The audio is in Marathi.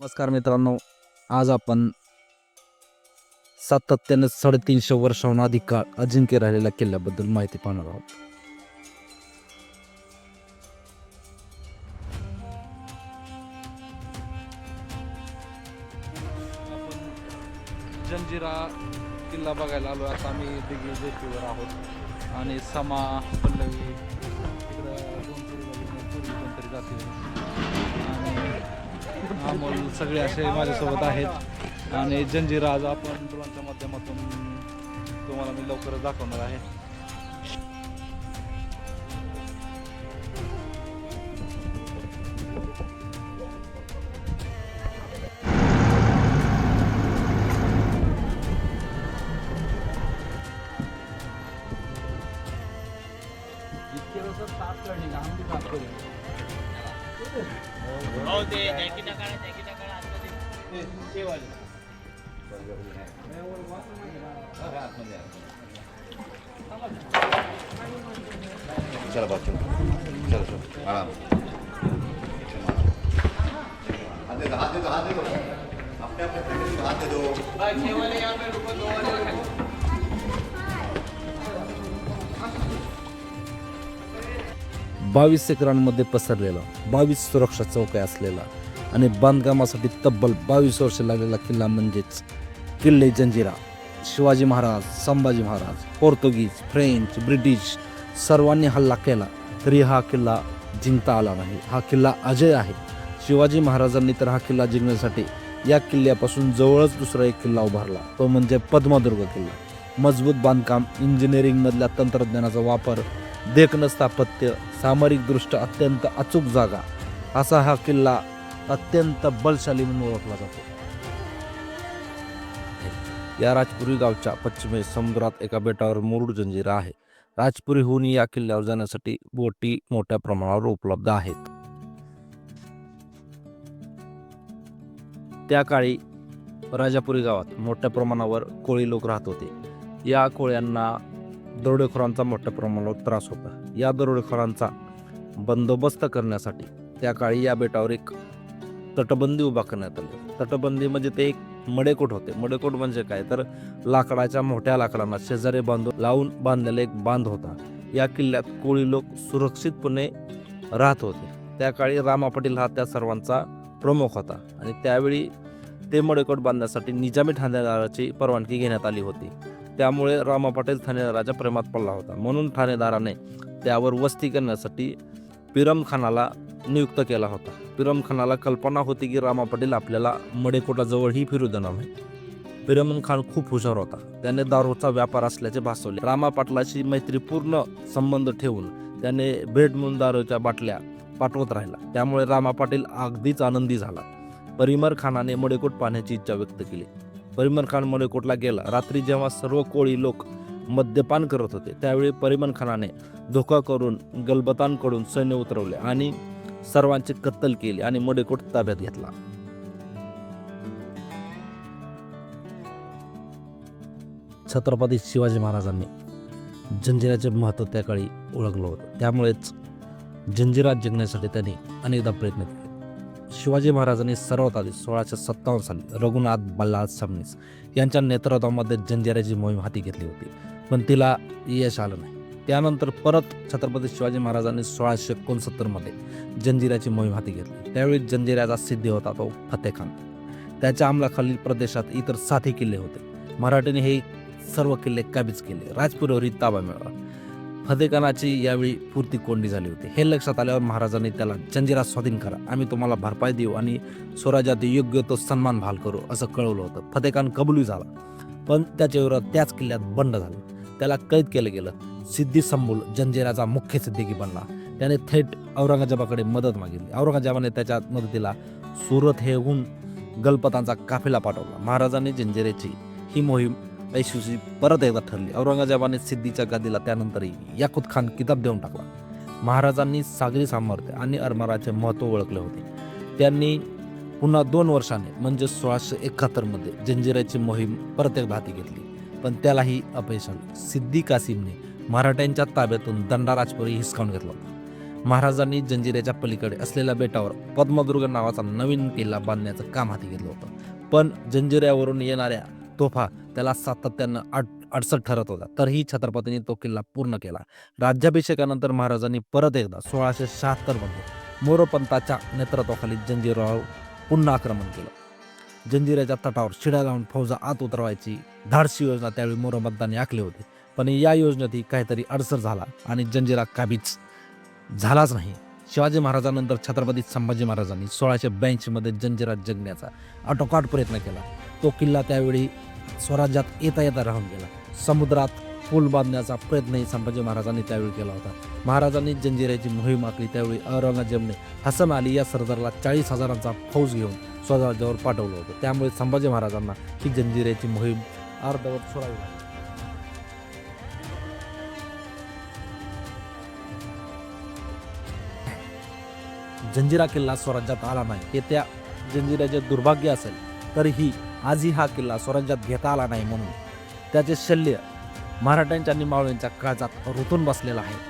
नमस्कार मित्रांनो आज आपण सातत्याने साडेतीनशे वर्षाहून अधिक काळ अजिंक्य राहिलेल्या किल्ल्याबद्दल माहिती पाहणार आहोत. जंजिरा किल्ला बघायला आलो आता आम्ही दिघी जेटीवर आहोत. आणि समा पल्लवी तिकडं दोन तरी जाते सगळे असे माझ्यासोबत आहेत. आणि जंजिरा आज आपण ड्रोनच्या माध्यमातून तुम्हाला मी लवकरच दाखवणार आहे. चलो बच्चों चलो चलो आराम हाथ दे दो हाथ दे दो हाथ दे दो अपने अपने पैकेट से हाथ दे दो भाई, छह वाले यहाँ पे रुको दो वाले बावीस एकरांमध्ये पसरलेला बावीस सुरक्षा चौक्या असलेला आणि बांधकामासाठी तब्बल बावीस वर्ष लागलेला किल्ला म्हणजेच किल्ले Janjira. Shivaji Maharaj Sambhaji Maharaj Portuguese French British सर्वांनी हल्ला केला तरी हा किल्ला जिंकता आला नाही. हा किल्ला अजय आहे. शिवाजी महाराजांनी तर हा किल्ला जिंकण्यासाठी या किल्ल्यापासून जवळच दुसरा एक किल्ला उभारला. तो म्हणजे पद्मदुर्ग किल्ला. मजबूत बांधकाम इंजिनिअरिंगमधल्या तंत्रज्ञानाचा वापर देखणं स्थापत्य सामरिकदृष्ट्या अत्यंत अचूक जागा असा हा किल्ला अत्यंत बलशाली म्हणून ओळखला जातो. या राजपुरी गावच्या पश्चिमेस समुद्रात एका बेटावर मुरुड जंजिरा आहे. राजपुरीहून या किल्ल्यावर जाण्यासाठी बोटी मोठ्या प्रमाणावर उपलब्ध आहेत. त्या काळी राजापुरी गावात मोठ्या प्रमाणावर कोळी लोक राहत होते. या कोळ्यांना दरोडेखोरांचा मोठ्या प्रमाणावर त्रास होता. या दरोडेखोरांचा बंदोबस्त करण्यासाठी त्या काळी या बेटावर एक तटबंदी उभा करण्यात आली. तटबंदी म्हणजे ते एक मडेकोट होते. मडेकोट म्हणजे काय? तर लाकडाच्या मोठ्या लाकडांना शेजारी बांधून लावून बांधलेला एक बांध होता. या किल्ल्यात कोळी लोक सुरक्षितपणे राहत होते. त्या काळी रामा पाटील हा त्या सर्वांचा प्रमुख होता आणि त्यावेळी ते मडेकोट बांधण्यासाठी निजामी ठाणेदाराची परवानगी घेण्यात आली होती. त्यामुळे रामा पाटील ठाणेदाराच्या प्रेमात पडला होता. म्हणून ठाणेदाराने त्यावर वस्ती करण्यासाठी पिरम खानाला नियुक्त केला होता. पिरमखानाला कल्पना होती की रामा पाटील आपल्याला मडेकोटाजवळही फिरू देणार नाही पिरमन खान खूप हुशार होता. त्याने दारूचा व्यापार असल्याचे भासवले. रामा पाटलाशी मैत्रीपूर्ण संबंध ठेवून त्याने भेट म्हणून दारूच्या बाटल्या पाठवत राहिला. त्यामुळे रामा पाटील अगदीच आनंदी झाला. परिमर खानाने मडेकोट पाहण्याची इच्छा व्यक्त केली. परिमर खान मडेकोटला गेला. रात्री जेव्हा सर्व कोळी लोक मद्यपान करत होते त्यावेळी परिमन खानाने धोका करून गलबतांकडून सैन्य उतरवले आणि सर्वांची कत्तल केली आणि मडेकोट ताब्यात घेतला. छत्रपती शिवाजी महाराजांनी जंजिराचे महत्त्व त्या काळी ओळखलं होतं. त्यामुळेच जंजिरा जिंकण्यासाठी त्यांनी अनेकदा प्रयत्न केले. शिवाजी महाराजांनी सर्वात आधी सोळाशे सत्तावन्न साली रघुनाथ बल्लाळ सबनीस यांच्या नेतृत्वामध्ये जंजिराची मोहीम हाती घेतली होती. पण तिला यश आलं नाही. त्यानंतर परत छत्रपती शिवाजी महाराजांनी सोळाशे एकोणसत्तरमध्ये जंजिऱ्याची मोहीम हाती घेतली. त्यावेळी जंजिऱ्याचा सिद्धी होता तो फतेखान. त्याच्या अंमलाखालील प्रदेशात इतर सातही किल्ले होते. मराठीने हे सर्व किल्ले काबीज केले. राजपुरीवरही ताबा मिळाला. फतेखानाची यावेळी पूर्ती कोंडी झाली होती. हे लक्षात आल्यावर महाराजांनी त्याला जंजिरा स्वाधीन करा. आम्ही तुम्हाला भरपाई देऊ आणि स्वराज्यात योग्य तो सन्मान भाल करू असं कळवलं होतं. फतेखान कबुली झाला. पण त्याच्या विरोधात त्याच किल्ल्यात बंड झाला. त्याला कैद केलं गेलं. सिद्धी संबुल जंजिराचा मुख्य सिद्धिकी बनला. त्याने थेट औरंगजेबाकडे मदत मागितली. औरंगजेबाने त्याच्या मदतीला सुरत हेहून गलपतांचा काफिला पाठवला. महाराजांनी जंजिरेची ही मोहीम यशस्वी परत एकदा ठरली. औरंगजेबाने सिद्धीच्या गादीला त्यानंतरही याकुत खान किताब देऊन टाकला. महाराजांनी सागरी सामर्थ्य आणि अरमाराचे महत्त्व ओळखले होते. त्यांनी पुन्हा दोन वर्षाने म्हणजे सोळाशे एकाहत्तरमध्ये जंजिराची मोहीम परत एकदा हाती घेतली. पण त्यालाही अपयश आलं. सिद्दी कासिमने मराठ्यांच्या ताब्यातून दंडा राजपुरी हिसकावून घेतला. होता महाराजांनी जंजिऱ्याच्या पलीकडे असलेल्या बेटावर पद्मदुर्ग नावाचा नवीन किल्ला बांधण्याचं काम हाती घेतलं होतं. पण जंजिऱ्यावरून येणाऱ्या तोफा त्याला सातत्यानं अड अडचण ठरत होता. तरीही छत्रपतींनी तो किल्ला पूर्ण केला. राज्याभिषेकानंतर महाराजांनी परत एकदा सोळाशे शहात्तरमध्ये मोरोपंताच्या नेतृत्वाखाली जंजिरावर पुन्हा आक्रमण केलं. जंजिऱ्याच्या तटावर शिड्या लावून फौजा आत उतरवायची धाडसी योजना त्यावेळी मोरोपंतांनी आखली होती. पण या योजनेतही काहीतरी अडसर झाला आणि जंजिरा काबीज झालाच नाही. शिवाजी महाराजांनंतर छत्रपती संभाजी महाराजांनी सोळाशे ब्याऐंशीमध्ये जंजिरा जगण्याचा आटोकाट प्रयत्न केला. तो किल्ला त्यावेळी स्वराज्यात येता येता राहून गेला. समुद्रात पूल बांधण्याचा प्रयत्नही संभाजी महाराजांनी त्यावेळी केला होता. महाराजांनी जंजिऱ्याची मोहीम आखली. त्यावेळी औरंगजेबने हसन अली या सरदारला चाळीस हजारांचा फौज घेऊन स्वराज्यावर पाठवलं होतं. त्यामुळे संभाजी महाराजांना ही जंजिऱ्याची मोहीम अर्धवट सोडावी लागली. जंजिरा किल्ला स्वराज्यात आला नाही हे त्या जंजिराचे दुर्भाग्य असेल तरीही आजही हा किल्ला स्वराज्यात घेता आला नाही म्हणून. त्याचे शल्य मराठ्यांच्या आणि मावळ्यांच्या काळजात रुतून बसलेलं आहे.